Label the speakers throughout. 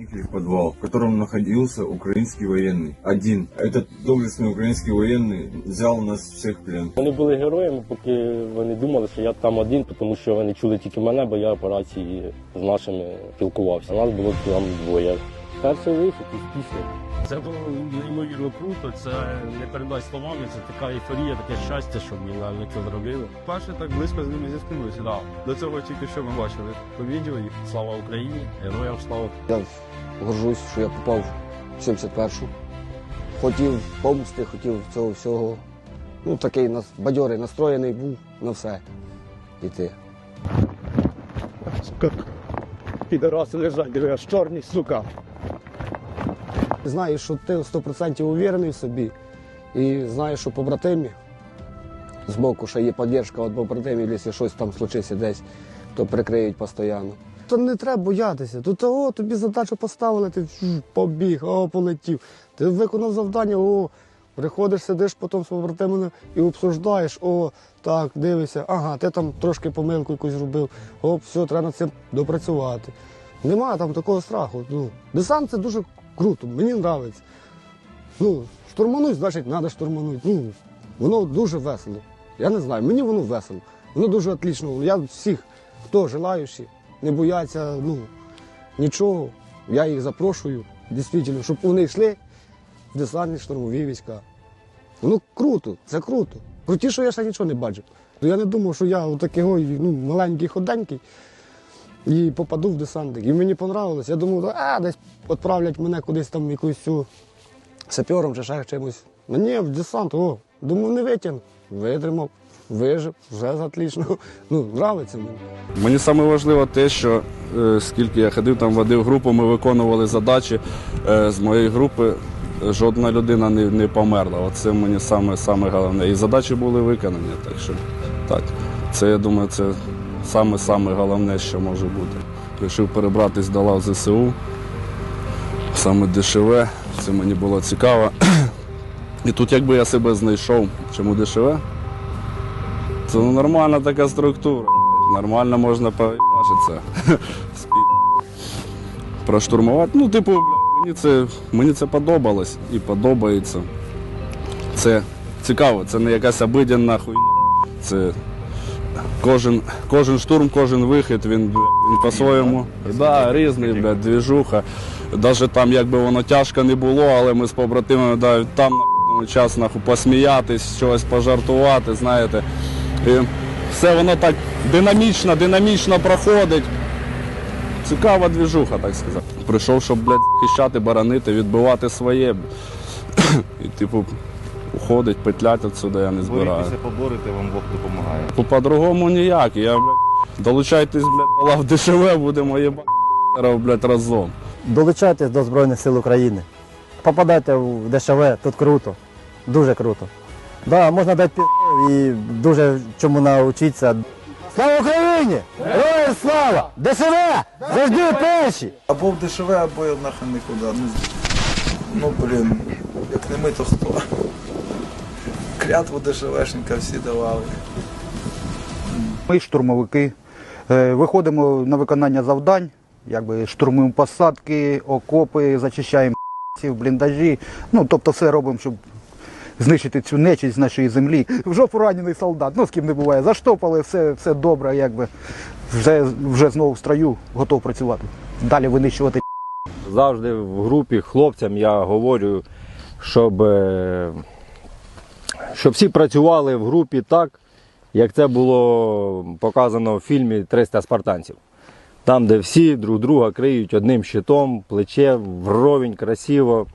Speaker 1: проникли в подвал, в котором находился украинский военный. Один. Этот доблестный украинский военный взял нас всех в плен.
Speaker 2: Вони були героями, поки вони думали, що я там один, тому що вони чули тільки мене, бо я операції з нашими спілкувався. Нас було там двоє. Перший вихід із пісні. Це було неймовірно круто, це не передай словами, це така ейфорія, таке щастя, що ми ми це зробили.
Speaker 3: Вперше так близько з ними зіткнулися.
Speaker 2: Да.
Speaker 3: До цього тільки що ми бачили по відео і
Speaker 2: Слава Україні, героям слава.
Speaker 4: Я горжусь, що я попав в 71-шу. Хотів помсти, хотів цього всього. Ну, такий нас бадьорий, настроєний був на все йти.
Speaker 5: Сука. Підараси лежать, диви, аж чорні, сука.
Speaker 4: Знаєш, що ти 100% уверений в собі. І знаєш, що побратимі збоку ще є підтримка від побратимів, якщо щось там случиться десь, то прикриють постійно. То не треба боятися. Тут о, тобі задачу поставили, ти побіг, о, полетів. Ти виконав завдання, о, приходиш, сидиш потім з побратимами і обсуждаєш, о, так, дивишся, ага, ти там трошки помилку якусь зробив, о, все, треба над цим допрацювати. Нема там такого страху. Ну, десант це дуже круто, мені подобається. Ну, штурмануть, значить, треба штурмануть. Ну, воно дуже весело. Я не знаю, мені воно весело. Воно дуже отлично. Я всіх, хто желаючі, не бояться ну, нічого. Я їх запрошую, дійсно, щоб вони йшли в десантні штурмові війська. Воно круто, це круто. Крутіше я ще нічого не бачив. Я не думав, що я отакий ну, маленький ходенький і попаду в десантник. І мені понравилось. Я думав, а десь відправлять мене кудись там якусь цю сапером чи ще чимось. Ну ні, в десант, о, думав, не витягну. Витримав, вижив, вже отлично. Ну, нравиться мені.
Speaker 3: Мені саме те, що е, скільки я ходив там, водив групу, ми виконували задачі. Е, з моєї групи жодна людина не, не померла. Оце мені саме, саме головне. І задачі були виконані. Так що так, це я думаю, це саме саме головне, що може бути. Вирішив перебратись до лав ЗСУ, саме ДШВ, це мені було цікаво. І тут якби я себе знайшов, чому ДШВ? Це ну, нормальна така структура. Нормально можна побачитися. Проштурмувати. Ну, типу, мені це, мені це подобалось і подобається. Це цікаво, це не якась обиденна хуйня. Це кожен, кожен штурм, кожен вихід, він, він по-своєму. Да, різний, бля, двіжуха. Навіть там, якби воно тяжко не було, але ми з побратимами да, там час нахуй, посміятись, щось пожартувати, знаєте. І все воно так динамічно, динамічно проходить. Цікава двіжуха, так сказати. Прийшов, щоб, блядь, захищати, боронити, відбивати своє. І, типу, уходить, петлять отсюди я не збираю.
Speaker 6: Борітеся, поборете, вам Бог допомагає.
Speaker 3: По- По-другому ніяк. Я, блядь, долучайтесь, блядь, до лав ДШВ, будемо їбати, блядь, разом.
Speaker 7: Долучайтесь до Збройних сил України. Попадайте в ДШВ, тут круто. Дуже круто. Да, можна дати пі і дуже чому навчитися. Слава Україні! Героям слава! ДШВ! Завжди перші!
Speaker 8: Або в ДШВ, або я нахрен нікуди. Ну, ну блін, як не ми, то хто? Клятву ДШВшника всі давали.
Speaker 9: Ми штурмовики. Е, Виходимо на виконання завдань, якби штурмуємо посадки, окопи, зачищаємо бліндажі. Ну, тобто все робимо, щоб знищити цю нечість з нашої землі. В жопу ранений солдат, ну з ким не буває. Заштопали, все, все добре, якби вже, вже знову в строю, готов працювати. Далі винищувати.
Speaker 10: завжди в групі хлопцям я говорю, щоб, е, щоб всі працювали в групі так, як це було показано в фільмі «300 спартанців. Там, де всі друг друга криють одним щитом, плече вровень, красиво,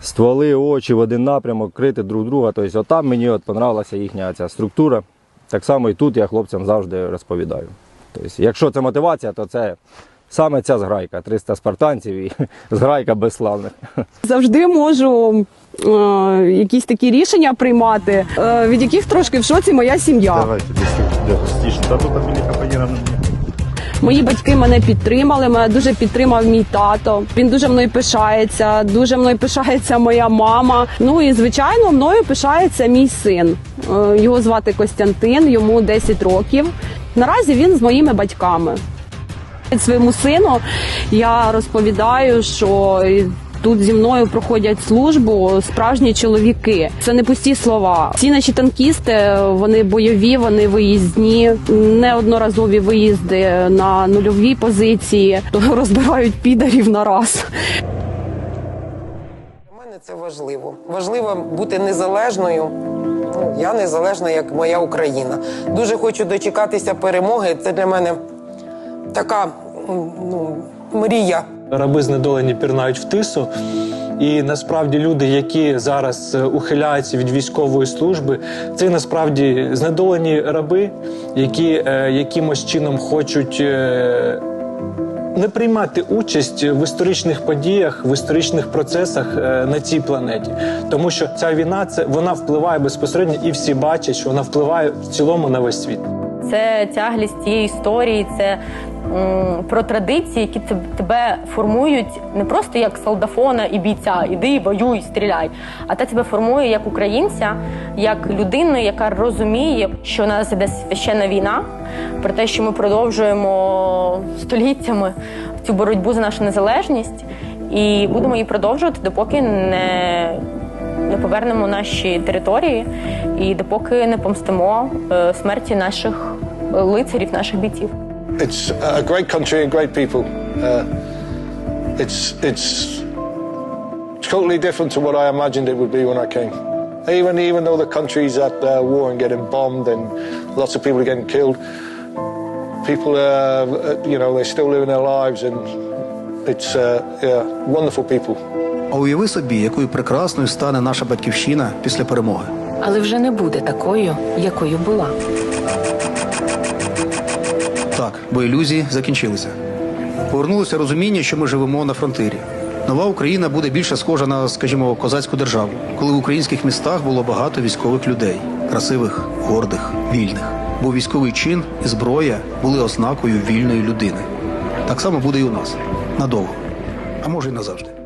Speaker 10: стволи, очі в один напрямок, крити друг друга. Тобто, отам мені от понравилася їхня ця структура. Так само і тут я хлопцям завжди розповідаю. Тобто, якщо це мотивація, то це саме ця зграйка 300 спартанців і зграйка безславних.
Speaker 11: завжди можу е, якісь такі рішення приймати, е, від яких трошки в шоці моя сім'я.
Speaker 6: Давайте. Та тут мені
Speaker 11: Мої батьки мене підтримали. Мене дуже підтримав мій тато. Він дуже мною пишається. Дуже мною пишається моя мама. Ну і звичайно, мною пишається мій син. Е, Його звати Костянтин, йому 10 років. Наразі він з моїми батьками. Своєму сину я розповідаю, що тут зі мною проходять службу справжні чоловіки. Це не пусті слова. Всі наші танкісти вони бойові, вони виїзні, неодноразові виїзди на нульові позиції, то розбирають підарів на раз.
Speaker 12: Для мене це важливо. Важливо бути незалежною. Я незалежна, як моя Україна. Дуже хочу дочекатися перемоги. Це для мене така ну, мрія.
Speaker 13: Раби знедолені пірнають в тису. І насправді люди, які зараз е, ухиляються від військової служби, це насправді знедолені раби, які е, якимось чином хочуть. е, не приймати участь в історичних подіях, в історичних процесах е, на цій планеті, тому що ця війна це вона впливає безпосередньо, і всі бачать, що вона впливає в цілому на весь світ.
Speaker 14: Це тяглість цієї історії, це про традиції, які тебе формують не просто як солдафона і бійця, іди, воюй, стріляй, а те тебе формує як українця, як людину, яка розуміє, що у нас іде священна війна, про те, що ми продовжуємо століттями цю боротьбу за нашу незалежність, і будемо її продовжувати, допоки не не повернемо наші території і допоки не помстимо е, смерті наших лицарів, наших бійців.
Speaker 15: It's a great country and great people. Uh, it's it's totally different to what I imagined it would be when I came. Even even though the country's at uh, war and getting bombed and lots of people are getting killed, people uh, you know they're still living their lives and it's uh, yeah wonderful people.
Speaker 16: А уяви собі, якою прекрасною стане наша батьківщина після перемоги.
Speaker 17: але вже не буде такою, якою була.
Speaker 16: Так, бо ілюзії закінчилися. Повернулося розуміння, що ми живемо на фронтирі. Нова Україна буде більше схожа на, скажімо, козацьку державу, коли в українських містах було багато військових людей, красивих, гордих, вільних. Бо військовий чин і зброя були ознакою вільної людини. Так само буде і у нас надовго, а може й назавжди.